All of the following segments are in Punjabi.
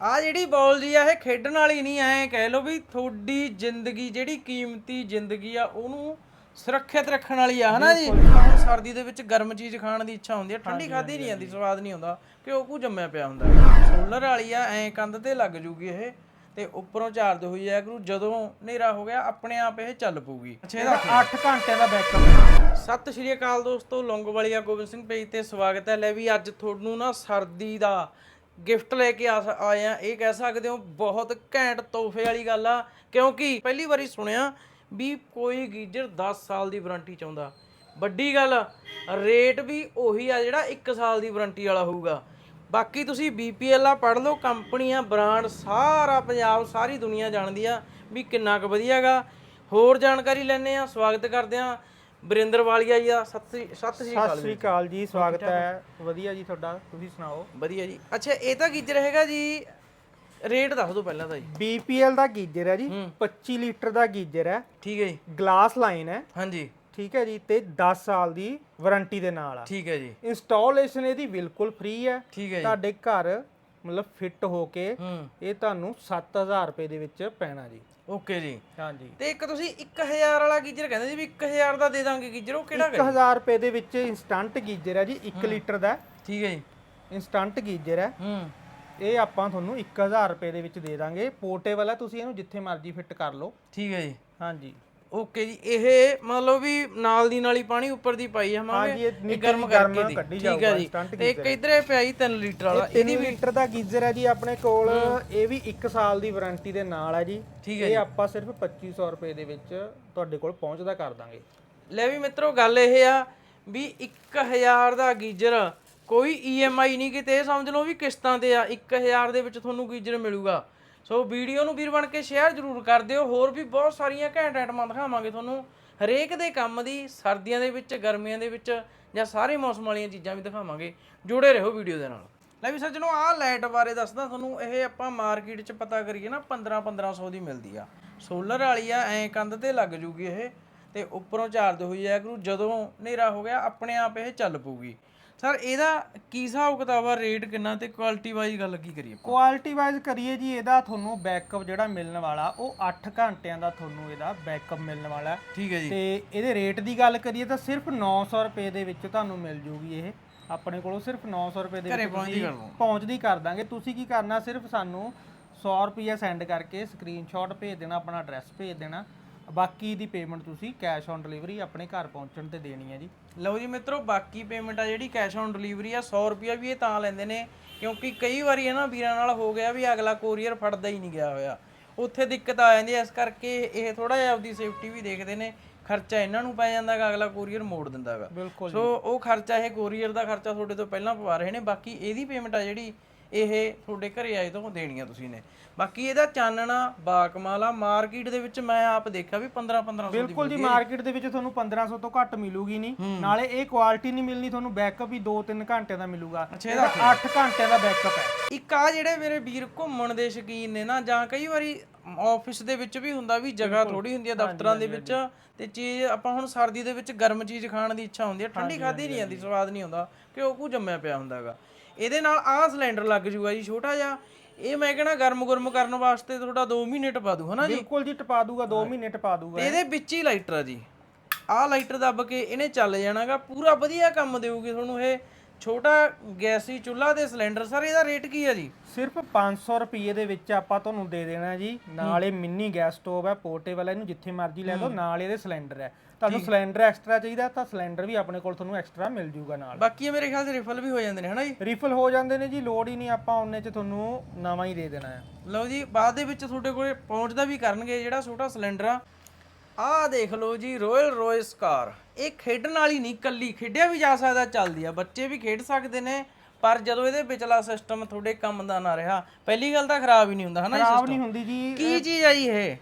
ਆ ਜਿਹੜੀ ਬਾਲ ਜੀ ਆ ਇਹ ਖੇਡਣ ਵਾਲੀ ਨਹੀਂ ਐ ਕਹਿ ਲੋ ਵੀ ਤੁਹਾਡੀ ਜ਼ਿੰਦਗੀ ਜਿਹੜੀ ਕੀਮਤੀ ਜ਼ਿੰਦਗੀ ਆ ਉਹਨੂੰ ਸੁਰੱਖਿਅਤ ਰੱਖਣ ਵਾਲੀ ਆ ਹਨਾ ਜੀ? ਸਰਦੀ ਦੇ ਵਿੱਚ ਗਰਮ ਚੀਜ਼ ਖਾਣ ਦੀ ਇੱਛਾ ਹੁੰਦੀ ਆ ਠੰਡੀ ਖਾਦੀ ਨਹੀਂ ਜਾਂਦੀ ਸਵਾਦ ਨਹੀਂ ਹੁੰਦਾ ਕਿਉਂ ਕੋ ਜੰਮਿਆ ਪਿਆ ਹੁੰਦਾ। ਸੋਲਰ ਵਾਲੀ ਆ ਐ ਕੰਧ ਤੇ ਲੱਗ ਜੂਗੀ ਇਹ ਤੇ ਉੱਪਰੋਂ ਚਾਰਜ ਹੋਈ ਜਾਇਆ ਕਰੂ ਜਦੋਂ ਹਨੇਰਾ ਹੋ ਗਿਆ ਆਪਣੇ ਆਪ ਇਹ ਚੱਲ ਪਊਗੀ। ਅੱਛਾ ਇਹਦਾ 8 ਘੰਟਿਆਂ ਦਾ ਬੈਕਅਪ ਸਤਿ ਸ਼੍ਰੀ ਅਕਾਲ ਦੋਸਤੋ ਲੌਂਗੋਵਾਲੀਆ ਗੋਬਿੰਦ ਸਿੰਘ ਪੇਜ ਤੇ ਸਵਾਗਤ ਹੈ। ਲੈ ਵੀ ਅੱਜ ਤੁਹਾਨੂੰ ਨਾ ਸਰਦੀ ਦਾ ਗਿਫਟ ਲੈ ਕੇ ਆ ਸ- ਆਏ ਆ। ਇਹ ਕਹਿ ਸਕਦੇ ਹੋ ਬਹੁਤ ਘੈਂਟ ਤੋਹਫੇ ਵਾਲੀ ਗੱਲ ਆ। ਕਿਉਂਕਿ ਪਹਿਲੀ ਵਾਰੀ ਸੁਣਿਆ ਵੀ ਕੋਈ ਗੀਜ਼ਰ 10 ਸਾਲ ਦੀ ਵਾਰੰਟੀ ਚਾਹੁੰਦਾ। ਵੱਡੀ ਗੱਲ, ਰੇਟ ਵੀ ਉਹੀ ਆ ਜਿਹੜਾ 1 ਸਾਲ ਦੀ ਵਾਰੰਟੀ ਵਾਲਾ ਹੋਊਗਾ। ਬਾਕੀ ਤੁਸੀਂ BPL ਆ ਪੜ੍ਹ ਲਓ, ਕੰਪਨੀਆਂ, ਬ੍ਰਾਂਡ, ਸਾਰਾ ਪੰਜਾਬ, ਸਾਰੀ ਦੁਨੀਆ ਜਾਣਦੀ ਆ ਵੀ ਕਿੰਨਾ ਕੁ ਵਧੀਆਗਾ ਹੋਰ ਜਾਣਕਾਰੀ ਲੈਣੇ ਆ, ਸਵਾਗਤ ਕਰਦੇ ਆ। ਬਰਿੰਦਰ ਵਾਲੀਆ ਜੀ ਦਾ ਸਤਿ ਸ੍ਰੀ- ਸਤਿ ਸ੍ਰੀ ਅਕਾਲ ਸਤਿ ਸ੍ਰੀ ਅਕਾਲ ਜੀ ਸਵਾਗਤ ਹੈ। ਵਧੀਆ ਜੀ ਤੁਹਾਡਾ ਤੁਸੀਂ ਸੁਣਾਓ? ਵਧੀਆ ਜੀ। ਅੱਛਾ ਇਹ ਤਾਂ ਗੀਜ਼ਰ ਹੈਗਾ ਜੀ। ਰੇਟ ਦੱਸ ਦਿਓ ਪਹਿਲਾਂ ਤਾਂ ਜੀ। BPL ਦਾ ਗੀਜ਼ਰ ਹੈ ਜੀ 25 ਲੀਟਰ ਦਾ ਗੀਜ਼ਰ ਹੈ। ਠੀਕ ਹੈ ਜੀ। ਗਲਾਸ ਲਾਈਨ ਹੈ। ਹਾਂਜੀ। ਠੀਕ ਹੈ ਜੀ ਤੇ 10 ਸਾਲ ਦੀ ਵਾਰੰਟੀ ਦੇ ਨਾਲ ਆ। ਠੀਕ ਹੈ ਜੀ। ਇੰਸਟਾਲੇਸ਼ਨ ਇਹਦੀ ਬਿਲਕੁਲ ਫ੍ਰੀ ਹੈ। ਠੀਕ ਹੈ ਜੀ। ਤੁਹਾਡੇ ਘਰ ਮਤਲਬ ਫਿੱਟ ਹੋ ਕੇ ਇਹ ਤੁਹਾਨੂੰ 7000 ਰੁਪਏ ਦੇ ਵਿੱਚ ਪੈਣਾ ਜੀ। ਓਕੇ ਜੀ। ਹਾਂਜੀ। ਤੇ ਇੱਕ ਤੁਸੀਂ 1000 ਵਾਲਾ ਗੀਜ਼ਰ ਕਹਿੰਦੇ ਸੀ ਵੀ 1000 ਦਾ ਦੇ ਦਾਂਗੇ ਗੀਜ਼ਰ ਉਹ ਕਿਹੜਾ ਹੈ 1000 ਰੁਪਏ ਦੇ ਵਿੱਚ ਇੰਸਟੰਟ ਗੀਜ਼ਰ ਹੈ ਜੀ 1 ਲੀਟਰ ਦਾ। ਠੀਕ ਹੈ ਜੀ। ਇੰਸਟੰਟ ਗੀਜ਼ਰ ਹੈ। ਹੂੰ। ਇਹ ਆਪਾਂ ਤੁਹਾਨੂੰ 1000 ਰੁਪਏ ਦੇ ਵਿੱਚ ਦੇ ਦਾਂਗੇ। ਪੋਰਟੇਬਲ ਹੈ ਤੁਸੀਂ ਇਹਨੂੰ ਜਿੱਥੇ ਮਰਜ਼ੀ ਫਿੱਟ ਕਰ ਲਓ। ਠੀਕ ਹੈ ਜੀ। ਹਾਂਜੀ। ਓਕੇ ਜੀ ਇਹ ਮਤਲਬ ਵੀ ਨਾਲ ਦੀ ਨਾਲ ਹੀ ਪਾਣੀ ਉੱਪਰ ਦੀ ਪਾਈ ਹਾਂਜੀ, ਇਹ ਇਹ ਨੀਚੇ ਗਰਮ ਦੀ ਗਰਮ ਕਰਕੇ ਦੀ। ਕੱਢੀ ਠੀਕ ਹੈ ਜਾਊਗਾ, ਜੀ। instant ਤੇ ਇੱਕ ਇਧਰ ਇਹ ਪਿਆ ਜੀ 3 ਲੀਟਰ ਵਾਲਾ 3 ਲੀਟਰ ਦਾ ਗੀਜ਼ਰ ਹੈ ਜੀ ਆਪਣੇ ਕੋਲ ਇਹ ਵੀ 1 ਸਾਲ ਦੀ ਵਾਰੰਟੀ ਦੇ ਨਾਲ ਹੈ ਜੀ। ਠੀਕ ਇਹ ਆਪਾਂ ਸਿਰਫ 2500 ਰੁਪਏ ਦੇ ਵਿੱਚ ਤੁਹਾਡੇ ਕੋਲ ਪਹੁੰਚਦਾ ਕਰ ਦਾਂਗੇ। ਲੈ ਵੀ ਮਿੱਤਰੋ ਗੱਲ ਇਹ ਆ ਵੀ 1000 ਦਾ ਗੀਜ਼ਰ ਕੋਈ EMI ਨਹੀਂ ਕਿਤੇ ਇਹ ਸਮਝ ਲਓ ਵੀ ਕਿਸ਼ਤਾਂ ਤੇ ਆ 1000 ਦੇ ਵਿੱਚ ਤੁਹਾਨੂੰ ਗੀਜ਼ਰ ਮਿਲੂਗਾ। ਸੋ ਵੀਡੀਓ ਨੂੰ ਵੀਰ ਬਣ ਕੇ ਸ਼ੇਅਰ ਜ਼ਰੂਰ ਕਰ ਦਿਓ। ਹੋਰ ਵੀ ਬਹੁਤ ਸਾਰੀਆਂ ਘੈਂਟ ਆਈਟਮਾਂ ਦਿਖਾਵਾਂਗੇ ਤੁਹਾਨੂੰ। ਹਰੇਕ ਦੇ ਕੰਮ ਦੀ, ਸਰਦੀਆਂ ਦੇ ਵਿੱਚ, ਗਰਮੀਆਂ ਦੇ ਵਿੱਚ ਜਾਂ ਸਾਰੇ ਮੌਸਮ ਵਾਲੀਆਂ ਚੀਜ਼ਾਂ ਵੀ ਦਿਖਾਵਾਂਗੇ। ਜੁੜੇ ਰਹੋ ਵੀਡੀਓ ਦੇ ਨਾਲ। ਲੈ ਵੀ ਸੱਜਣੋ, ਆਹ ਲਾਈਟ ਬਾਰੇ ਦੱਸਦਾ ਤੁਹਾਨੂੰ, ਇਹ ਆਪਾਂ ਮਾਰਕੀਟ 'ਚ ਪਤਾ ਕਰੀਏ ਨਾ 15 1500 ਦੀ ਮਿਲਦੀ ਆ। ਸੋਲਰ ਵਾਲੀ ਆ, ਐਂ ਕੰਧ ਤੇ ਲੱਗ ਜੂਗੀ ਇਹ, ਤੇ ਉੱਪਰੋਂ ਚਾਰਜ ਹੋਈ ਜਾਇਆ ਕਰੂ, ਜਦੋਂ ਹਨੇਰਾ ਹੋ ਗਿਆ, ਆਪਣੇ ਆਪ ਇਹ ਚੱਲ ਪਊਗੀ। ਸਰ ਇਹਦਾ ਕੀ ਹਿਸਾਬ ਕਿਤਾਬ ਆ ਰੇਟ ਕਿੰਨਾ ਤੇ ਕੁਆਲਿਟੀ ਵਾਈਜ਼ ਗੱਲ ਕੀ ਕਰੀਏ? ਕੁਆਲਿਟੀ ਵਾਈਜ਼ ਕਰੀਏ ਜੀ ਇਹਦਾ ਤੁਹਾਨੂੰ ਬੈਕਅਪ ਜਿਹੜਾ ਮਿਲਣ ਵਾਲਾ ਉਹ 8 ਘੰਟਿਆਂ ਦਾ ਤੁਹਾਨੂੰ ਇਹਦਾ ਬੈਕਅਪ ਮਿਲਣ ਵਾਲਾ। ਠੀਕ ਹੈ ਜੀ ਤੇ ਇਹਦੇ ਰੇਟ ਦੀ ਗੱਲ ਕਰੀਏ ਤਾਂ ਸਿਰਫ 900 ਰੁਪਏ ਦੇ ਵਿੱਚ ਤੁਹਾਨੂੰ ਮਿਲ ਜੂਗੀ ਇਹ ਆਪਣੇ ਕੋਲੋਂ ਸਿਰਫ 900 ਰੁਪਏ ਦੇ ਵਿੱਚ ਤੁਸੀਂ। ਪਹੁੰਚਦੀ ਕਰ ਦਾਂਗੇ ਤੁਸੀਂ ਕੀ ਕਰਨਾ ਸਿਰਫ ਸਾਨੂੰ 100 ਰੁਪਏ ਸੈਂਡ ਕਰਕੇ ਸਕਰੀਨਸ਼ਾਟ ਭੇਜ ਦੇਣਾ ਆਪਣਾ ਐਡਰੈਸ ਭੇਜ ਦੇਣਾ ਬਾਕੀ ਦੀ ਪੇਮੈਂਟ ਤੁਸੀਂ ਕੈਸ਼ ਔਨ ਡਿਲੀਵਰੀ ਆਪਣੇ ਘਰ ਪਹੁੰਚਣ ਤੇ ਦੇਣੀ ਹੈ ਜੀ। ਲਓ ਜੀ ਮਿੱਤਰੋ ਬਾਕੀ ਪੇਮੈਂਟ ਆ ਜਿਹੜੀ ਕੈਸ਼ ਔਨ ਡਿਲੀਵਰੀ ਆ 100 ਰੁਪਿਆ ਵੀ ਇਹ ਤਾਂ ਲੈਂਦੇ ਨੇ ਕਿਉਂਕਿ ਕਈ ਵਾਰੀ ਇਹਨਾਂ ਵੀਰਾਂ ਨਾਲ ਹੋ ਗਿਆ ਵੀ ਅਗਲਾ ਕੋਰੀਅਰ ਫੜਦਾ ਹੀ ਨਹੀਂ ਗਿਆ ਹੋਇਆ। ਉੱਥੇ ਦਿੱਕਤ ਆ ਜਾਂਦੀ ਹੈ ਇਸ ਕਰਕੇ ਇਹ ਥੋੜਾ ਜਿਹਾ ਆਪਦੀ ਸੇਫਟੀ ਵੀ ਦੇਖਦੇ ਨੇ ਖਰਚਾ ਇਹਨਾਂ ਨੂੰ ਪੈ ਜਾਂਦਾ ਗਾ ਅਗਲਾ ਕੋਰੀਅਰ ਮੋੜ ਦਿੰਦਾ ਗਾ। ਬਿਲਕੁਲ ਸੋ ਉਹ ਖਰਚਾ ਇਹ ਕੋਰੀਅਰ ਦਾ ਖਰਚਾ ਤੁਹਾਡੇ ਤੋਂ ਪਹਿਲਾਂ ਪਵਾ ਰਹੇ ਨੇ ਬਾਕੀ ਇਹਦੀ ਪੇਮੈਂਟ ਆ ਜਿਹੜੀ ਇਹ ਤੁਹਾਡੇ ਘਰੇ ਆਏ ਤੋਂ ਦੇਣੀਆਂ ਤੁਸੀਂ ਨੇ। ਬਾਕੀ ਇਹਦਾ ਚਾਨਣਾ ਬਾਕਮਾਲ ਮਾਰਕੀਟ ਦੇ ਵਿੱਚ ਮੈਂ ਆਪ ਦੇਖਿਆ ਵੀ 15 1500 ਦੀ ਬਿਲਕੁਲ ਜੀ ਮਾਰਕੀਟ ਦੇ ਵਿੱਚ ਤੁਹਾਨੂੰ 1500 ਤੋਂ ਘੱਟ ਮਿਲੂਗੀ ਨਹੀਂ। ਨਾਲੇ ਇਹ ਕੁਆਲਿਟੀ ਨਹੀਂ ਮਿਲਣੀ ਤੁਹਾਨੂੰ ਬੈਕਅਪ ਵੀ 2-3 ਘੰਟਿਆਂ ਦਾ ਮਿਲੂਗਾ। ਇਹਦਾ 8 ਘੰਟਿਆਂ ਦਾ ਬੈਕਅਪ ਹੈ। ਇੱਕ ਆ ਜਿਹੜੇ ਮੇਰੇ ਵੀਰ ਘੁੰਮਣ ਦੇ ਸ਼ੌਕੀਨ ਨੇ ਨਾ ਜਾਂ ਕਈ ਵਾਰੀ ਆਫਿਸ ਦੇ ਵਿੱਚ ਵੀ ਹੁੰਦਾ ਵੀ ਜਗ੍ਹਾ ਥੋੜੀ ਹੁੰਦੀ ਹੈ ਦਫ਼ਤਰਾਂ ਦੇ ਵਿੱਚ ਤੇ ਚੀਜ਼ ਆਪਾਂ ਹੁਣ ਸਰਦੀ ਦੇ ਵਿੱਚ ਗਰਮ ਚੀਜ਼ ਖਾਣ ਦੀ ਇੱਛਾ ਹੁੰਦੀ ਹੈ ਠੰਡੀ ਖਾਦੀ ਨਹੀਂ ਜਾਂਦੀ ਸਵਾਦ ਨਹੀਂ ਹੁੰਦਾ ਕੋ ਜੰਮਿਆ ਪਿਆ ਹੁੰਦਾਗਾ। ਇਹਦੇ ਨਾਲ ਆਹ ਸਿਲੰਡਰ ਲੱਗ ਜੂਗਾ ਜੀ ਛੋਟਾ ਜਿਹਾ। ਇਹ ਮੈਂ ਕਹਿੰਦਾ ਗਰਮ ਗਰਮ ਕਰਨ ਵਾਸਤੇ ਤੁਹਾਡਾ 2 ਮਹੀਨੇ ਟਪਾ ਦੂ ਹਨਾ ਜੀ। ਬਿਲਕੁਲ ਜੀ ਟਪਾ ਦੂਗਾ 2 ਮਹੀਨੇ ਟਪਾ ਦੂਗਾ ਇਹਦੇ ਵਿੱਚ ਹੀ ਲਾਈਟਰ ਆ ਜੀ। ਆਹ ਲਾਈਟਰ ਦੱਬ ਕੇ ਇਹਨੇ ਚੱਲ ਜਾਣਾਗਾ। ਪੂਰਾ ਵਧੀਆ ਕੰਮ ਦੇਊਗੀ ਤੁਹਾਨੂੰ ਇਹ। ਛੋਟਾ ਗੈਸੀ ਚੁੱਲ੍ਹਾ ਤੇ ਸਿਲੰਡਰ ਸਰ ਇਹਦਾ ਰੇਟ ਕੀ ਆ ਜੀ? ਸਿਰਫ 500 ਰੁਪਏ ਦੇ ਵਿੱਚ ਆਪਾਂ ਤੁਹਾਨੂੰ ਦੇ ਦੇਣਾ ਜੀ। ਨਾਲ ਇਹ ਮਿੰਨੀ ਗੈਸ ਸਟੋਵ ਹੈ ਪੋਰਟੇਬਲ ਹੈ ਇਹਨੂੰ ਜਿੱਥੇ ਮਰਜ਼ੀ ਲੈ ਲਓ ਨਾਲ ਇਹਦੇ ਸਿਲੰਡਰ ਹੈ ਤੁਹਾਨੂੰ ਸਿਲੰਡਰ ਐਕਸਟਰਾ ਚਾਹੀਦਾ ਤਾਂ ਸਿਲੰਡਰ ਵੀ ਆਪਣੇ ਕੋਲ ਤੁਹਾਨੂੰ ਐਕਸਟਰਾ ਮਿਲ ਜੂਗਾ ਨਾਲ। ਬਾਕੀ ਇਹ ਮੇਰੇ ਖਿਆਲ 'ਚ ਰਿਫਲ ਵੀ ਹੋ ਜਾਂਦੇ ਨੇ ਹਨਾ ਜੀ? ਰੀਫਲ ਹੋ ਜਾਂਦੇ ਨੇ ਜੀ ਲੋਡ ਹੀ ਨਹੀਂ ਆਪਾਂ ਉਹਨੇ ਚ ਤੁਹਾਨੂੰ ਨਵਾਂ ਹੀ ਦੇ ਦੇਣਾ ਹੈ। ਲਓ ਜੀ ਬਾਅਦ ਦੇ ਵਿੱਚ ਤੁਹਾਡੇ ਕੋਲੇ ਪਹੁੰਚਦਾ ਵੀ ਕਰਨਗੇ ਜਿਹੜਾ ਛੋਟਾ ਸਿਲੰਡਰ ਆ। ਆਹ ਦੇਖ ਲਓ ਜੀ ਰਾਇਲ ਰੋਇਸ ਕਾਰ ਇਹ ਖੇਡਣ ਵਾਲੀ ਨਹੀਂ ਕੱਲੀ ਖੇਡਿਆ ਵੀ ਜਾ ਸਕਦਾ ਚੱਲਦੀ ਆ। ਬੱਚੇ ਵੀ ਖੇਡ ਸਕਦੇ ਨੇ ਪਰ ਜਦੋਂ ਇਹਦੇ ਵਿਚਲਾ ਸਿਸਟਮ ਤੁਹਾਡੇ ਕੰਮ ਦਾ ਨਾ ਰਿਹਾ ਪਹਿਲੀ ਗੱਲ ਤਾਂ ਖਰਾਬ ਹੀ ਨਹੀਂ ਹੁੰਦਾ ਹਨਾ ਖਰਾਬ ਨਹੀਂ ਹੁੰਦੀ ਜੀ ਕੀ ਚੀਜ਼ ਆ ਜੀ ਇਹ?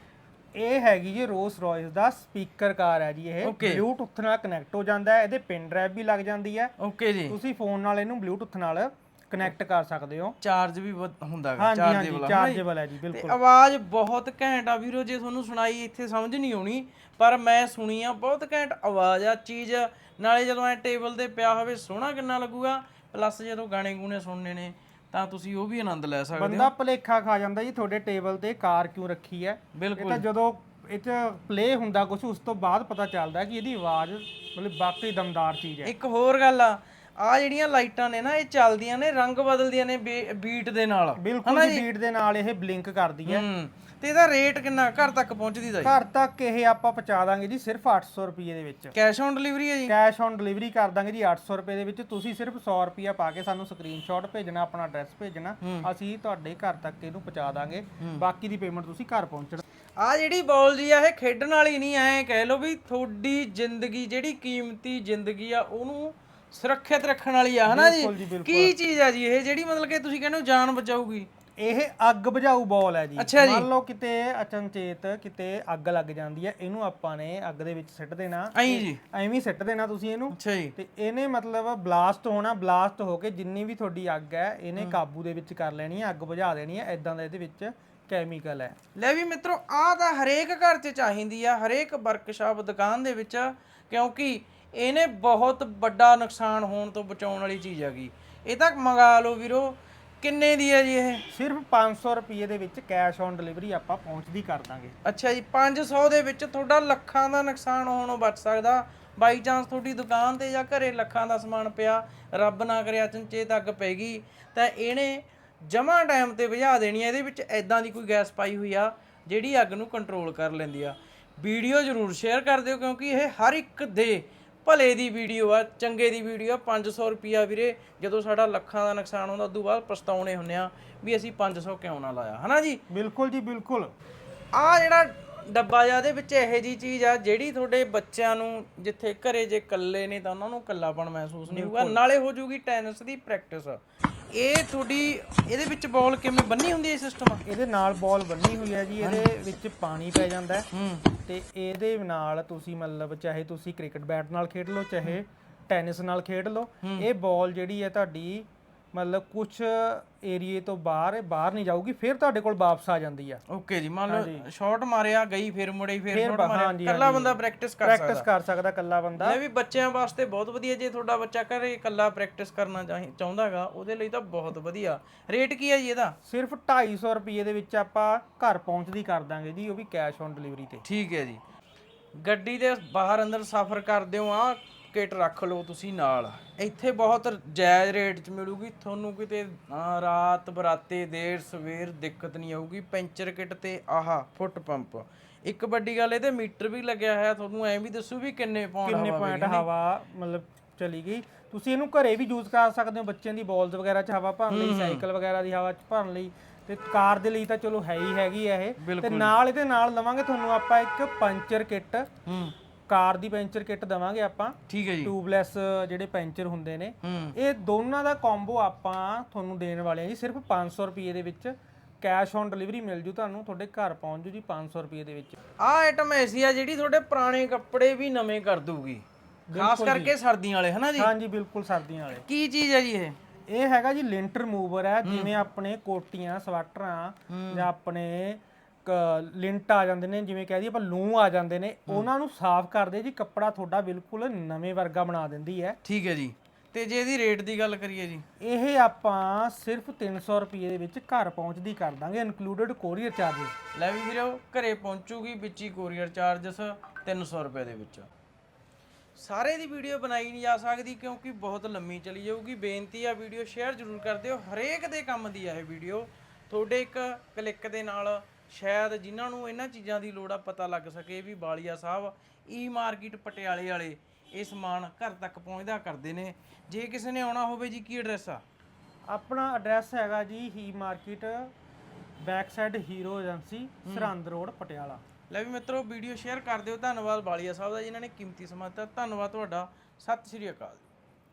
ਇਹ ਹੈਗੀ ਜੀ ਰੋਸ ਰਾਇਸ ਦਾ ਸਪੀਕਰ ਕਾਰ ਹੈ ਜੀ ਇਹ। ਬਲੂਟੁੱਥ ਨਾਲ ਕਨੈਕਟ ਹੋ ਜਾਂਦਾ ਹੈ ਇਹਦੇ ਪਿਨ ਡਰਾਈਵ ਵੀ ਲੱਗ ਜਾਂਦੀ ਹੈ। ਓਕੇ ਜੀ। ਤੁਸੀਂ ਫੋਨ ਨਾਲ ਇਹਨੂੰ ਬਲੂਟੁੱਥ ਨਾਲ ਕਨੈਕਟ ਕਰ ਸਕਦੇ ਹੋ। ਚਾਰਜ ਵੀ ਹੁੰਦਾ ਗਾ ਹਾਂਜੀ ਚਾਰਜ ਹਾਂਜੀ ਚਾਰਜੇਬਲ ਹੈ ਜੀ ਬਿਲਕੁਲ। ਆਵਾਜ਼ ਬਹੁਤ ਘੈਂਟ ਆ ਵੀਰੋ ਜੇ ਤੁਹਾਨੂੰ ਸੁਣਾਈ ਇੱਥੇ ਸਮਝ ਨਹੀਂ ਆਉਣੀ ਪਰ ਮੈਂ ਸੁਣੀ ਆ ਬਹੁਤ ਘੈਂਟ ਆਵਾਜ਼ ਆ ਚੀਜ਼ ਨਾਲੇ ਜਦੋਂ ਐ ਟੇਬਲ ਤੇ ਪਿਆ ਹੋਵੇ ਸੋਹਣਾ ਕਿੰਨਾ ਲੱਗੂਗਾ। ਪਲੱਸ ਜਦੋਂ ਗਾਣੇ ਗੂਣੇ ਸੁਣਨੇ ਨੇ ਤਾਂ ਤੁਸੀਂ ਉਹ ਵੀ ਆਨੰਦ ਲੈ ਸਕਦੇ ਹੋ। ਬੰਦਾ ਭਲੇਖਾ ਖਾ ਜਾਂਦਾ ਜੀ ਤੁਹਾਡੇ ਟੇਬਲ ਤੇ ਕਾਰ ਕਿਉਂ ਰੱਖੀ ਹੈ? ਇਹ ਬਿਲਕੁਲ। ਤਾਂ ਜਦੋਂ ਇਹ ਚ ਪਲੇ ਹੁੰਦਾ ਕੁਝ ਉਸ ਤੋਂ ਬਾਅਦ ਪਤਾ ਚੱਲਦਾ ਕਿ ਇਹਦੀ ਆਵਾਜ਼ ਮਤਲਬ ਵਾਕਈ ਦਮਦਾਰ ਚੀਜ਼ ਹੈ। ਇੱਕ ਹੋਰ ਗੱਲ ਆ ਆ ਜਿਹੜੀਆਂ ਲਾਈਟਾਂ ਨੇ ਨਾ ਇਹ ਚੱਲਦੀਆਂ ਨੇ ਰੰਗ ਬਦਲਦੀਆਂ ਨੇ ਬੀਟ ਦੇ ਨਾਲ। ਬਿਲਕੁਲ ਜੀ ਬੀਟ ਦੇ ਨਾਲ ਇਹ ਬਲਿੰਕ ਕਰਦੀ ਹੈ ਹੂੰ। ਤੇ ਇਹਦਾ ਰੇਟ ਕਿੰਨਾ ਘਰ ਤੱਕ ਪਹੁੰਚਦੀ ਦਾ ਜੀ? ਘਰ ਤੱਕ ਇਹ ਆਪਾਂ ਪਹੁੰਚਾ ਦਾਂਗੇ ਜੀ ਸਿਰਫ 800 ਰੁਪਏ ਦੇ ਵਿੱਚ। ਕੈਸ਼ ਔਨ ਡਿਲੀਵਰੀ ਹੈ ਜੀ? ਕੈਸ਼ ਔਨ ਡਿਲੀਵਰੀ ਕਰ ਦਾਂਗੇ ਜੀ 800 ਰੁਪਏ ਦੇ ਵਿੱਚ। ਤੁਸੀਂ ਸਿਰਫ 100 ਰੁਪਿਆ ਪਾ ਕੇ ਸਾਨੂੰ ਸਕਰੀਨਸ਼ਾਟ ਭੇਜਣਾ ਆਪਣਾ ਐਡਰੈਸ ਭੇਜਣਾ। ਅਸੀਂ ਤੁਹਾਡੇ ਘਰ ਤੱਕ ਇਹਨੂੰ ਪਹੁੰਚਾ ਦਾਂਗੇ। ਬਾਕੀ ਦੀ ਪੇਮੈਂਟ ਤੁਸੀਂ ਘਰ ਪਹੁੰਚਣ। ਆ ਜਿਹੜੀ ਬਾਲ ਜੀ ਆ ਇਹ ਖੇਡਣ ਵਾਲੀ ਨਹੀਂ ਐ ਕਹਿ ਲਓ ਵੀ ਤੁਹਾਡੀ ਜ਼ਿੰਦਗੀ ਜਿਹੜੀ ਕੀਮਤੀ ਜ਼ਿੰਦਗੀ ਆ ਉਹਨੂੰ ਸੁਰੱਖਿਅਤ ਰੱਖਣ ਵਾਲੀ ਆ ਹਨਾ ਜੀ। ਕੀ ਚੀਜ਼ ਆ ਜੀ ਇਹ? ਜਿਹੜੀ ਮਤਲਬ ਕਿ ਤੁਸੀਂ ਕਹਿੰਦੇ ਹੋ ਜਾਨ ਬਚਾਊਗੀ। ਇਹ ਅੱਗ ਬੁਝਾਊ ਬਾਲ ਹੈ ਜੀ। ਅੱਛਾ ਜੀ। ਮੰਨ ਲਓ ਕਿਤੇ ਅਚਨਚੇਤ ਕਿਤੇ ਅੱਗ ਲੱਗ ਜਾਂਦੀ ਹੈ ਇਹਨੂੰ ਆਪਾਂ ਨੇ ਅੱਗ ਦੇ ਵਿੱਚ ਸਿੱਟ ਦੇਣਾ ਐਂ ਜੀ। ਐਵੇਂ ਹੀ ਸਿੱਟ ਦੇਣਾ ਤੁਸੀਂ ਇਹਨੂੰ। ਅੱਛਾ ਜੀ। ਤੇ ਇਹਨੇ ਮਤਲਬ ਬਲਾਸਟ ਹੋਣਾ ਬਲਾਸਟ ਹੋ ਕੇ ਜਿੰਨੀ ਵੀ ਤੁਹਾਡੀ ਅੱਗ ਹੈ ਇਹਨੇ ਕਾਬੂ ਦੇ ਵਿੱਚ ਕਰ ਲੈਣੀ ਹੈ ਅੱਗ ਬੁਝਾ ਦੇਣੀ ਹੈ ਐਦਾਂ ਦਾ ਇਹਦੇ ਵਿੱਚ ਕੈਮੀਕਲ ਹੈ। ਲੈ ਵੀ ਮਿੱਤਰੋ ਆਹ ਤਾਂ ਹਰੇਕ ਘਰ 'ਚ ਚਾਹੀਦੀ ਆ ਹਰੇਕ ਵਰਕਸ਼ਾਪ ਦੁਕਾਨ ਦੇ ਵਿੱਚ ਕਿਉਂਕਿ ਇਹਨੇ ਬਹੁਤ ਵੱਡਾ ਨੁਕਸਾਨ ਹੋਣ ਤੋਂ ਬਚਾਉਣ ਵਾਲੀ ਚੀਜ਼ ਹੈਗੀ। ਇਹ ਤਾਂ ਮੰਗਾ ਲਓ ਵੀਰੋ ਕਿੰਨੇ ਦੀ ਹੈ ਜੀ ਇਹ? ਸਿਰਫ 500 ਰੁਪਏ ਦੇ ਵਿੱਚ ਕੈਸ਼ ਔਨ ਡਿਲੀਵਰੀ ਆਪਾਂ ਪਹੁੰਚਦੀ ਕਰ ਦਾਂਗੇ। ਅੱਛਾ ਜੀ 500 ਦੇ ਵਿੱਚ ਤੁਹਾਡਾ ਲੱਖਾਂ ਦਾ ਨੁਕਸਾਨ ਹੋਣੋਂ ਬਚ ਸਕਦਾ। ਬਾਈ ਚਾਂਸ ਤੁਹਾਡੀ ਦੁਕਾਨ ਤੇ ਜਾਂ ਘਰੇ ਲੱਖਾਂ ਦਾ ਸਮਾਨ ਪਿਆ ਰੱਬ ਨਾ ਕਰੇ ਅਚਨਚੇਤ ਅੱਗ ਪੈ ਗਈ। ਤਾਂ ਇਹਨੇ ਜਮਾ ਟਾਈਮ ਤੇ ਬੁਝਾ ਦੇਣੀ ਹੈ ਇਹਦੇ ਵਿੱਚ ਐਦਾਂ ਦੀ ਕੋਈ ਗੈਸ ਪਾਈ ਹੋਈ ਆ ਜਿਹੜੀ ਅੱਗ ਨੂੰ ਕੰਟਰੋਲ ਕਰ ਲੈਂਦੀ ਆ। ਵੀਡੀਓ ਜ਼ਰੂਰ ਸ਼ੇਅਰ ਕਰ ਦਿਓ ਕਿਉਂਕਿ ਇਹ ਹਰ ਇੱਕ ਦੇ ਭਲੇ ਦੀ ਵੀਡੀਓ ਆ ਚੰਗੇ ਦੀ ਵੀਡੀਓ ਆ 500 ਰੁਪਿਆ ਵੀਰੇ ਜਦੋਂ ਸਾਡਾ ਲੱਖਾਂ ਦਾ ਨੁਕਸਾਨ ਹੁੰਦਾ ਉਦੋਂ ਬਾਅਦ ਪਛਤਾਉਣੇ ਹੁੰਨੇ ਆ ਵੀ ਅਸੀਂ 500 ਕਿਉਂ ਨਾ ਲਾਇਆ ਹਨਾ ਜੀ? ਬਿਲਕੁਲ ਜੀ ਬਿਲਕੁਲ। ਆ ਜਿਹੜਾ ਡੱਬਾ ਜਿਹਾ ਦੇ ਵਿੱਚ ਇਹੋ ਜੀ ਚੀਜ਼ ਆ ਜਿਹੜੀ ਤੁਹਾਡੇ ਬੱਚਿਆਂ ਨੂੰ ਜਿੱਥੇ ਘਰੇ ਜੇ ਇਕੱਲੇ ਨੇ ਤਾਂ ਉਹਨਾਂ ਨੂੰ ਇਕੱਲਾਪਣ ਮਹਿਸੂਸ ਨਹੀਂ ਹੋਊਗਾ ਨਾਲੇ ਹੋ ਜਾਊਗੀ ਟੈਨਿਸ ਦੀ ਪ੍ਰੈਕਟਿਸ ਇਹ ਤੁਹਾਡੀ ਇਹਦੇ ਵਿੱਚ ਬਾਲ ਕਿਵੇਂ ਬੰਨੀ ਹੁੰਦੀ ਹੈ ਸਿਸਟਮ ਇਹਦੇ ਨਾਲ ਬਾਲ ਬੰਨੀ ਹੋਈ ਹੈ ਜੀ ਇਹਦੇ ਵਿੱਚ ਪਾਣੀ ਪੈ ਜਾਂਦਾ ਹੈ। ਹੂੰ। ਤੇ ਇਹਦੇ ਨਾਲ ਤੁਸੀਂ ਮਤਲਬ ਚਾਹੇ ਤੁਸੀਂ ਕ੍ਰਿਕਟ ਬੈਟ ਨਾਲ ਖੇਡ ਲਓ ਚਾਹੇ ਟੈਨਿਸ ਨਾਲ ਖੇਡ ਲਓ ਇਹ ਬਾਲ ਜਿਹੜੀ ਹੈ ਤੁਹਾਡੀ ਮਤਲਬ ਕੁਝ ਏਰੀਏ ਤੋਂ ਬਾਹਰ ਬਾਹਰ ਨਹੀਂ ਜਾਊਗੀ ਫਿਰ ਤੁਹਾਡੇ ਕੋਲ ਵਾਪਸ ਆ ਜਾਂਦੀ ਆ। ਓਕੇ ਜੀ ਮੰਨ ਲਓ ਸ਼ਾਟ ਮਾਰਿਆ ਗਈ ਫਿਰ ਮੁੜੀ ਫਿਰ ਸ਼ਾਟ ਮਾਰਿਆ। ਇਕੱਲਾ ਬੰਦਾ ਪ੍ਰੈਕਟਿਸ ਕਰ ਸਕਦਾ। ਪ੍ਰੈਕਟਿਸ ਕਰ ਸਕਦਾ ਕੱਲਾ ਬੰਦਾ। ਇਹ ਵੀ ਬੱਚਿਆਂ ਵਾਸਤੇ ਬਹੁਤ ਵਧੀਆ ਜੇ ਤੁਹਾਡਾ ਬੱਚਾ ਘਰੇ ਇਕੱਲਾ ਪ੍ਰੈਕਟਿਸ ਕਰਨਾ ਚਾਹੀ ਚਾਹੁੰਦਾਗਾ ਉਹਦੇ ਲਈ ਤਾਂ ਬਹੁਤ ਵਧੀਆ। ਰੇਟ ਕੀ ਹੈ ਜੀ ਇਹਦਾ? ਸਿਰਫ 250 ਰੁਪਏ ਦੇ ਵਿੱਚ ਆਪਾਂ ਘਰ ਪਹੁੰਚਦੀ ਕਰ ਦਾਂਗੇ ਜੀ ਉਹ ਵੀ ਕੈਸ਼ ਔਨ ਡਿਲੀਵਰੀ ਤੇ। ਠੀਕ ਹੈ ਜੀ। ਗੱਡੀ ਦੇ ਬਾਹਰ ਅੰਦਰ ਸਫ਼ਰ ਕਰਦੇ ਹੋ ਆ ਕਿਟ ਰੱਖ ਲਓ ਤੁਸੀਂ ਨਾਲ। ਇੱਥੇ ਬਹੁਤ ਜਾਇਜ਼ ਰੇਟ 'ਚ ਮਿਲੂਗੀ। ਤੁਹਾਨੂੰ ਕਿਤੇ ਅਹ, ਰਾਤ ਬਰਾਤੇ ਦੇਰ ਸਵੇਰ ਦਿੱਕਤ ਨਹੀਂ ਆਊਗੀ। ਪੈਂਚਰ ਕਿਟ ਤੇ ਆਹ ਫੁੱਟ ਪੰਪ। ਇੱਕ ਵੱਡੀ ਗੱਲ ਇਹਦੇ ਮੀਟਰ ਵੀ ਲੱਗਿਆ ਹੋਇਆ। ਤੁਹਾਨੂੰ ਐਂ ਵੀ ਦੱਸੂ ਵੀ ਕਿੰਨੇ ਪਾਉਂਡ ਕਿੰਨੇ ਹਵਾ ਪੁਆਇੰਟ ਹਵਾ ਮਤਲਬ ਚਲੀ ਗਈ। ਤੁਸੀਂ ਇਹਨੂੰ ਘਰੇ ਵੀ ਯੂਜ਼ ਕਰ ਸਕਦੇ ਹੋ ਬੱਚਿਆਂ ਦੀ ਬਾਲਸ ਵਗੈਰਾ ਚ ਹਵਾ ਭਰਨ ਲਈ ਸਾਈਕਲ ਵਗੈਰਾ ਦੀ ਹਵਾ ਚ ਭਰਨ ਲਈ। ਤੇ ਕਾਰ ਦੇ ਲਈ ਤਾਂ ਚਲੋ ਹੈ ਹੀ ਹੈਗੀ ਆ ਇਹ। ਤੇ ਨਾਲ ਇਹਦੇ ਨਾਲ ਲਵਾਂਗੇ ਤੁਹਾਨੂੰ ਆਪਾਂ ਇੱਕ ਪੰਚਰ ਕਿੱਟ ਹੂੰ। ਕਾਰ ਦੀ ਪੈਂਚਰ ਕਿੱਟ ਦਵਾਂਗੇ ਆਪਾਂ। ਠੀਕ ਹੈ ਜੀ। ਟਿਊਬਲੈਸ ਜਿਹੜੇ ਪੈਂਚਰ ਹੁੰਦੇ ਨੇ। ਇਹ ਦੋਨਾਂ ਦਾ ਕੰਬੋ ਆਪਾਂ ਤੁਹਾਨੂੰ ਦੇਣ ਵਾਲੇ ਹਾਂ ਜੀ। ਸਿਰਫ 500 ਰੁਪਏ ਦੇ ਵਿੱਚ ਕੈਸ਼ ਔਨ ਡਿਲੀਵਰੀ ਮਿਲ ਜੂ ਤੁਹਾਨੂੰ। ਤੁਹਾਡੇ ਘਰ ਪਹੁੰਚ ਜੂ ਜੀ 500 ਰੁਪਏ ਦੇ ਵਿੱਚ। ਆਹ ਆਈਟਮ ਐਸੀ ਆ ਜਿਹੜੀ ਤੁਹਾਡੇ ਪੁਰਾਣੇ ਕੱਪੜੇ ਵੀ ਨਵੇਂ ਕਰ ਦੂਗੀ ਖਾਸ ਕਰਕੇ ਸਰਦੀਆਂ ਵਾਲੇ ਹਨਾ ਜੀ? ਹਾਂਜੀ ਬਿਲਕੁਲ ਸਰਦੀਆਂ ਵਾਲੇ। ਕੀ ਚੀਜ਼ ਹੈ ਜੀ ਇਹ? ਇਹ ਹੈਗਾ ਜੀ ਲਿੰਟ ਰਿਮੂਵਰ ਹੈ। ਜਿਵੇਂ ਆਪਣੇ ਕੋਟੀਆਂ ਸਵੈਟਰਾਂ ਜਾਂ ਆਪਣੇ ਲਿੰਟ ਆ ਜਾਂਦੇ ਨੇ ਜਿਵੇਂ ਕਹਿ ਦਈਏ ਆਪਾਂ ਲੂ ਆ ਜਾਂਦੇ ਨੇ ਉਹਨਾਂ ਨੂੰ ਸਾਫ਼ ਕਰਦੇ ਜੀ ਕੱਪੜਾ ਤੁਹਾਡਾ ਬਿਲਕੁਲ ਨਵੇਂ ਵਰਗਾ ਬਣਾ ਦਿੰਦੀ ਹੈ। ਠੀਕ ਹੈ ਜੀ। ਤੇ ਜੇ ਇਹਦੀ ਰੇਟ ਦੀ ਗੱਲ ਕਰੀਏ ਜੀ? ਇਹ ਆਪਾਂ ਸਿਰਫ 300 ਰੁਪਏ ਦੇ ਵਿੱਚ ਘਰ ਪਹੁੰਚਦੀ ਕਰ ਦਾਂਗੇ ਇਨਕਲੂਡਡ ਕੋਰੀਅਰ ਚਾਰਜ ਲੈ ਵੀ ਵੀਰੋ ਘਰੇ ਪਹੁੰਚੂਗੀ ਵਿੱਚ ਹੀ ਕੋਰੀਅਰ ਚਾਰਜਸ 300 ਰੁਪਏ ਦੇ ਵਿੱਚ। ਸਾਰੇ ਦੀ ਵੀਡੀਓ ਬਣਾਈ ਨਹੀਂ ਜਾ ਸਕਦੀ ਕਿਉਂਕਿ ਬਹੁਤ ਲੰਮੀ ਚਲੀ ਜਾਊਗੀ। ਬੇਨਤੀ ਆ ਵੀਡੀਓ ਸ਼ੇਅਰ ਜ਼ਰੂਰ ਕਰ ਦਿਓ। ਹਰੇਕ ਦੇ ਕੰਮ ਦੀ ਆ ਇਹ ਵੀਡੀਓ ਤੁਹਾਡੇ ਇੱਕ ਕਲਿੱਕ ਦੇ ਨਾਲ ਸ਼ਾਇਦ ਜਿਨ੍ਹਾਂ ਨੂੰ ਇਹਨਾਂ ਚੀਜ਼ਾਂ ਦੀ ਲੋੜ ਆ ਪਤਾ ਲੱਗ ਸਕੇ ਵੀ ਬਾਲੀਆ ਸਾਹਿਬ ਈ ਮਾਰਕੀਟ ਪਟਿਆਲੇ ਵਾਲੇ ਇਹ ਸਮਾਨ ਘਰ ਤੱਕ ਪਹੁੰਚਦਾ ਕਰਦੇ ਨੇ। ਜੇ ਕਿਸੇ ਨੇ ਆਉਣਾ ਹੋਵੇ ਜੀ ਕੀ ਐਡਰੈਸ ਆ? ਆਪਣਾ ਐਡਰੈਸ ਹੈਗਾ ਜੀ ਹੀ market back side Hero agency Sirhind road Patiala. ਲੈ ਵੀ ਮਿੱਤਰੋ ਵੀਡੀਓ ਸ਼ੇਅਰ ਕਰ ਦਿਓ। ਧੰਨਵਾਦ ਬਾਲੀਆ ਸਾਹਿਬ ਦਾ ਜਿਨ੍ਹਾਂ ਨੇ ਕੀਮਤੀ ਸਮਾਂ ਦਿੱਤਾ। ਧੰਨਵਾਦ ਤੁਹਾਡਾ। ਸਤਿ ਸ਼੍ਰੀ ਅਕਾਲ।